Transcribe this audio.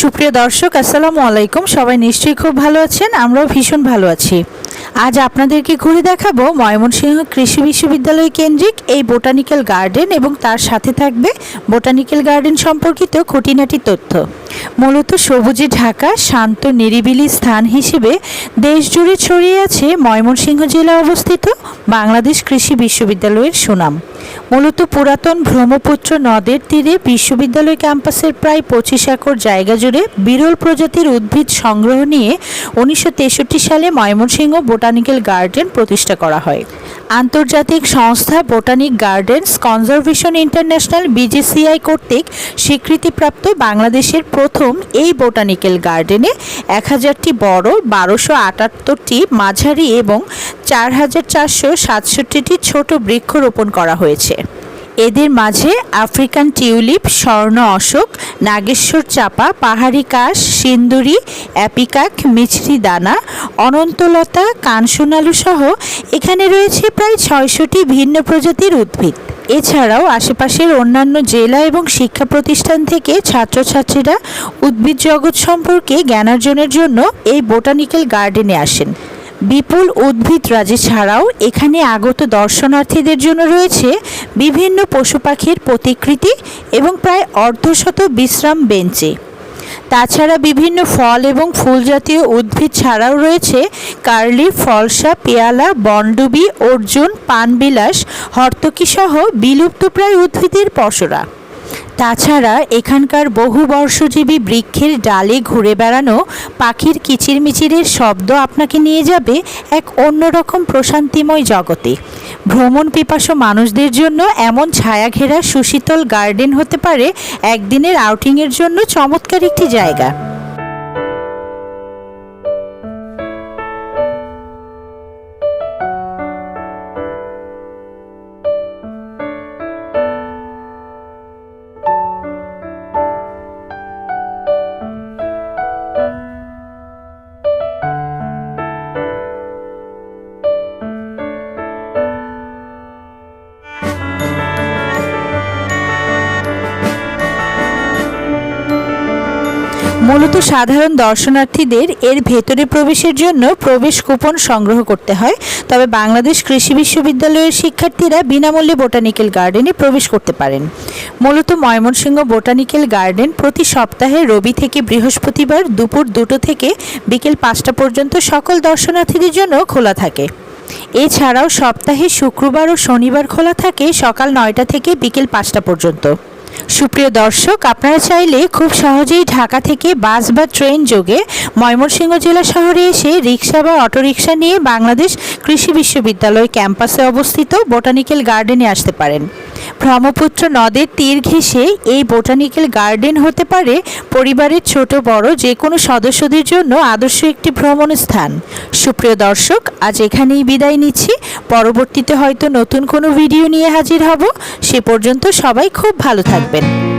সুপ্রিয় দর্শক, আসসালামু আলাইকুম। সবাই নিশ্চয়ই খুব ভালো আছেন, আমরাও ভীষণ ভালো আছি। আজ আপনাদেরকে ঘুরে দেখাবো ময়মনসিংহ কৃষি বিশ্ববিদ্যালয় কেন্দ্রিক এই বোটানিক্যাল গার্ডেন এবং তার সাথে থাকবে বোটানিক্যাল গার্ডেন সম্পর্কিত খুঁটিনাটি তথ্য। মূলত সবুজে ঢাকা, শান্ত, নিরিবিলি স্থান হিসেবে দেশজুড়ে ছড়িয়ে আছে ময়মনসিংহ জেলা অবস্থিত বাংলাদেশ কৃষি বিশ্ববিদ্যালয়ের সুনাম। মূলত পুরাতন ব্রহ্মপুত্র নদের তীরে বিশ্ববিদ্যালয় ক্যাম্পাসের প্রায় পঁচিশ একর জায়গা জুড়ে বিরল প্রজাতির উদ্ভিদ সংগ্রহ নিয়ে উনিশশো তেষট্টি সালে ময়মনসিংহ বোটানিক্যাল গার্ডেন প্রতিষ্ঠা করা হয়। আন্তর্জাতিক সংস্থা botanic gardens conservation international BGCI কর্তৃক স্বীকৃতিপ্রাপ্ত বাংলাদেশের প্রথম এই বোটানিক্যাল গার্ডেনে এক হাজারটি বড় বারোশো আটাত্তরটি মাঝারি এবং চার হাজার চারশো সাতষট্টিটি ছোট বৃক্ষ রোপণ করা হয়েছে। এদের মাঝে আফ্রিকান টিউলিপ, স্বর্ণ অশোক, নাগেশ্বর চাপা, পাহাড়ি কাশ, সিন্দুরি, অ্যাপিকাক, মিছরি দানা, অনন্তলতা, কানসোনালু সহ এখানে রয়েছে প্রায় ছয়শটি ভিন্ন প্রজাতির উদ্ভিদ। এছাড়াও আশেপাশের অন্যান্য জেলা এবং শিক্ষা প্রতিষ্ঠান থেকে ছাত্রছাত্রীরা উদ্ভিদ জগৎ সম্পর্কে জ্ঞানার্জনের জন্য এই বোটানিক্যাল গার্ডেনে আসেন। বিপুল উদ্ভিদ রাজি ছাড়াও এখানে আগত দর্শনার্থীদের জন্য রয়েছে বিভিন্ন পশু পাখির প্রতিকৃতি এবং প্রায় অর্ধশত বিশ্রাম বেঞ্চে। তাছাড়া বিভিন্ন ফল এবং ফুল জাতীয় উদ্ভিদ ছাড়াও রয়েছে কার্লি, ফলসা, পেয়ালা, বনডুবি, অর্জুন, পানবিলাস হর্তকী সহ বিলুপ্তপ্রায় উদ্ভিদের পসরা তাছাড়া এখানকার বহু বর্ষজীবী বৃক্ষের ডালে ঘুরে বেড়ানো পাখির কিচিরমিচিরের শব্দ আপনাকে নিয়ে যাবে এক অন্যরকম প্রশান্তিময় জগতে। ভ্রমণ পিপাসু মানুষদের জন্য এমন ছায়াঘেরা সুশীতল গার্ডেন হতে পারে একদিনের আউটিংয়ের জন্য চমৎকার একটি জায়গা। মূলত সাধারণ দর্শনার্থীদের এর ভেতরে প্রবেশের জন্য প্রবেশ কুপন সংগ্রহ করতে হয়। তবে বাংলাদেশ কৃষি বিশ্ববিদ্যালয়ের শিক্ষার্থীরা বিনামূল্যে বোটানিক্যাল গার্ডেনে প্রবেশ করতে পারেন। মূলত ময়মনসিংহ বোটানিক্যাল গার্ডেন প্রতি সপ্তাহে রবি থেকে বৃহস্পতিবার দুপুর দুটো থেকে বিকেল পাঁচটা পর্যন্ত সকল দর্শনার্থীদের জন্য খোলা থাকে। এছাড়াও সপ্তাহে শুক্রবার ও শনিবার খোলা থাকে সকাল নয়টা থেকে বিকেল পাঁচটা পর্যন্ত। সুপ্রিয় দর্শক, আপনারা চাইলে খুব সহজেই ঢাকা থেকে বাস বা ট্রেন যোগে ময়মনসিংহ জেলা শহরে এসে রিক্সা বা অটোরিকশা নিয়ে বাংলাদেশ কৃষি বিশ্ববিদ্যালয় ক্যাম্পাসে অবস্থিত বোটানিক্যাল গার্ডেনে আসতে পারেন। ব্রহ্মপুত্র নদের তীর ঘেঁষে এই বোটানিক্যাল গার্ডেন হতে পারে পরিবারের ছোট, বড় যে কোনো সদস্যদের জন্য আদর্শ একটি ভ্রমণ স্থান। সুপ্রিয় দর্শক, আজ এখানেই বিদায় নিচ্ছি। পরবর্তীতে হয়তো নতুন কোনো ভিডিও নিয়ে হাজির হব। সে পর্যন্ত সবাই খুব ভালো থাকবেন। them.